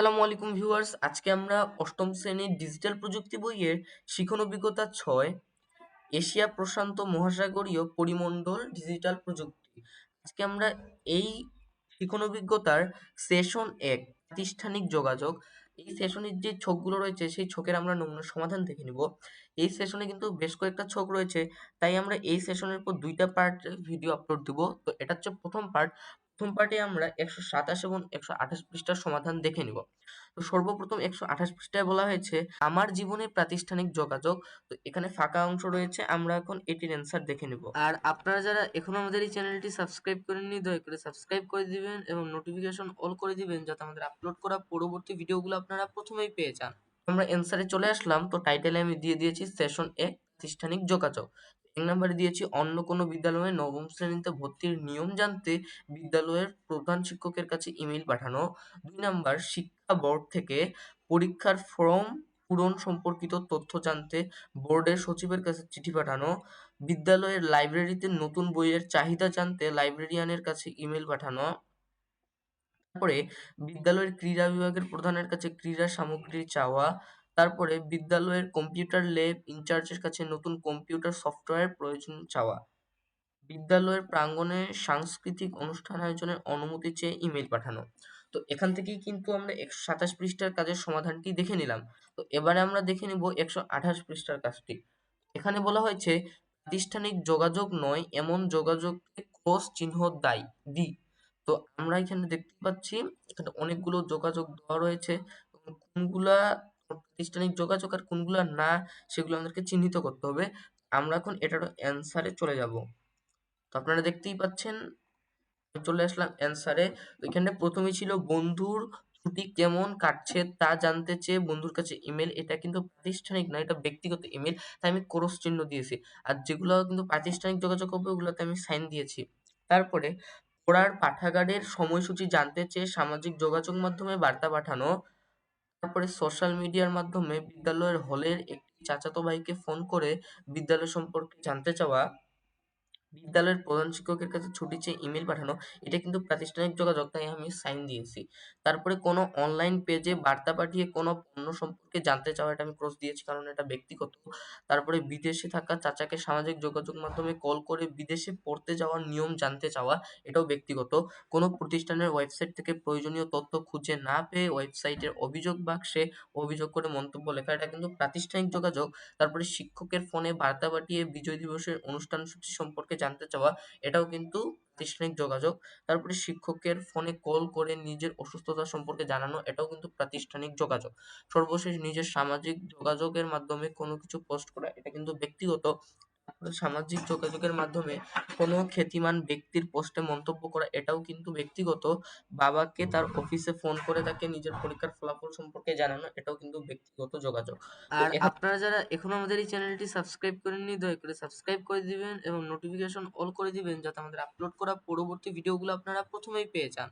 আসসালামু আলাইকুম ভিউয়ার্স। আজকে আমরা অষ্টম শ্রেণির ডিজিটাল প্রযুক্তি বইয়ের শিখন অভিজ্ঞতা ছয়, এশিয়া প্রশান্ত মহাসাগরীয় পরিমণ্ডল ডিজিটাল প্রযুক্তি। আজকে আমরা এই শিখন অভিজ্ঞতার সেশন এক প্রাতিষ্ঠানিক যোগাযোগ। এই সেশনের যে ছকগুলো রয়েছে, সেই ছকের আমরা নমুনা সমাধান দেখে নিব। এই সেশনে কিন্তু বেশ কয়েকটা ছক রয়েছে, তাই আমরা এই সেশনের পর দুইটা পার্ট ভিডিও আপলোড দিব। তো এটা হচ্ছে প্রথম পার্ট প্রথম পার্টে আমরা একশো সাতাশ এবং একশো আঠাশ পৃষ্ঠার সমাধান দেখে নিব। তো সর্বপ্রথম একশো আঠাশ পৃষ্ঠায় বলা হয়েছে, আমার জীবনে প্রাতিষ্ঠানিক যোগাযোগ, তো এখানে ফাঁকা অংশ রয়েছে, আমরা এখন এটির অ্যান্সার দেখে নিব। আর আপনারা যারা এখনও আমাদের এই চ্যানেলটি সাবস্ক্রাইব করেননি, দয়া করে সাবস্ক্রাইব করে দিবেন এবং নোটিফিকেশন অল করে দিবেন, যাতে আমাদের আপলোড করা পরবর্তী ভিডিওগুলো আপনারা প্রথমেই পেয়ে যান। আমরা অ্যান্সারে চলে আসলাম, তো টাইটেলে আমি দিয়ে দিয়েছি সেশন এক। প্রাতিষ্ঠানিক যোগাযোগ। এক নম্বরে দিয়েছি, অন্য কোনো বিদ্যালয়ে নবম শ্রেণীতে ভর্তির নিয়ম জানতে বিদ্যালয়ের প্রধান শিক্ষকের কাছে ইমেল পাঠানো। দুই নাম্বার, শিক্ষা বোর্ড থেকে পরীক্ষার ফর্ম পূরণ সম্পর্কিত তথ্য জানতে বোর্ডের সচিবের কাছে চিঠি পাঠানো। বিদ্যালয়ের লাইব্রেরিতে নতুন বইয়ের চাহিদা জানতে লাইব্রেরিয়ানের কাছে ইমেল পাঠানো। তারপরে, বিদ্যালয়ের ক্রীড়া বিভাগের প্রধানের কাছে ক্রীড়া সামগ্রী চাওয়া। তারপরে বিদ্যালয়ের কম্পিউটার ল্যাব ইনচার্জের কাছে নতুন কম্পিউটার সফটওয়্যার প্রয়োজন চাওয়া। বিদ্যালয়ের প্রাঙ্গণে সাংস্কৃতিক অনুষ্ঠান আয়োজনের অনুমতি চেয়ে ইমেল পাঠানো। তো এখান থেকেই কিন্তু আমরা একশো সাতাশ পৃষ্ঠার কাজের সমাধানটি দেখে নিলাম। তো এবারে আমরা দেখে নিব একশো আঠাশ পৃষ্ঠার কাজটি। এখানে বলা হয়েছে প্রাতিষ্ঠানিক যোগাযোগ নয়, এমন যোগাযোগকে ক্রস চিহ্ন দায় দি তো আমরা এখানে দেখতে পাচ্ছি, এখানে অনেকগুলো যোগাযোগ দেওয়া রয়েছে কোনগুলা প্রাতিষ্ঠানিক যোগাযোগ আর কোনগুলো না, সেগুলো আমাদেরকে চিহ্নিত করতে হবে। আমরা এখন এটার অ্যান্সারে চলে যাব। তো আপনারা দেখতেই পাচ্ছেন, চলে আসলাম অ্যান্সারে এখানে প্রথমে ছিল, বন্ধুর ছুটি কেমন কাটছে তা জানতে চেয়ে বন্ধুর কাছে ইমেল এটা কিন্তু প্রাতিষ্ঠানিক না এটা ব্যক্তিগত ইমেল তাই আমি ক্রস চিহ্ন দিয়েছি। আর যেগুলো কিন্তু প্রাতিষ্ঠানিক যোগাযোগ হবে, ওগুলোতে আমি সাইন দিয়েছি। তারপরে, পড়ার পাঠাগারের সময়সূচি জানতে চেয়ে সামাজিক যোগাযোগ মাধ্যমে বার্তা পাঠানো। তারপরে সোশ্যাল মিডিয়ার মাধ্যমে বিদ্যালয়ের হলের একটি চাচাতো ভাইকে ফোন করে বিদ্যালয় সম্পর্কে জানতে চাওয়া বিদ্যালয়ের প্রধান শিক্ষকের কাছে ছুটি চেয়ে ইমেল পাঠানো, এটা কিন্তু প্রাতিষ্ঠানিক যোগাযোগ, তাই আমি সাইন দিয়েছি। তারপরে কোনো অনলাইন পেজে বার্তা পাঠিয়ে কোনো পণ্য সম্পর্কে জানতে চাওয়া, এটা আমি ক্রস দিয়েছি, কারণ এটা ব্যক্তিগত। তারপরে বিদেশে থাকা চাচাকে সামাজিক যোগাযোগ মাধ্যমে কল করে বিদেশে পড়তে যাওয়ার নিয়ম জানতে চাওয়া, এটাও ব্যক্তিগত। কোনো প্রতিষ্ঠানের ওয়েবসাইট থেকে প্রয়োজনীয় তথ্য খুঁজে না পেয়ে ওয়েবসাইটের অভিযোগ বাক্সে অভিযোগ করে মন্তব্য লেখা, এটা কিন্তু প্রাতিষ্ঠানিক যোগাযোগ। তারপরে শিক্ষকের ফোনে বার্তা পাঠিয়ে বিজয় দিবসের অনুষ্ঠান সূচি সম্পর্কে জানতে চাওয়া, এটাও কিন্তু প্রাতিষ্ঠানিক যোগাযোগ। তারপরে শিক্ষকের ফোনে কল করে নিজের অসুস্থতা সম্পর্কে জানানো, এটাও কিন্তু প্রাতিষ্ঠানিক যোগাযোগ। সর্বশেষ নিজের সামাজিক যোগাযোগের মাধ্যমে কোনো কিছু পোস্ট করা, এটা কিন্তু ব্যক্তিগত সামাজিক যোগাযোগের মাধ্যমে কোনো খ্যাতিমান ব্যক্তির পোস্টে মন্তব্য করা এটাও কিন্তু ব্যক্তিগত। বাবাকে তার অফিসে ফোন করে তাকে নিজের পরীক্ষার ফলাফল সম্পর্কে জানানো এটাও কিন্তু ব্যক্তিগত যোগাযোগ। আর আপনারা যারা এখনও আমাদের এই চ্যানেলটি সাবস্ক্রাইব করেননি দয়া করে সাবস্ক্রাইব করে দিবেন এবং নোটিফিকেশন অল করে দিবেন যাতে আমাদের আপলোড করা পরবর্তী ভিডিওগুলো আপনারা প্রথমেই পেয়ে যান।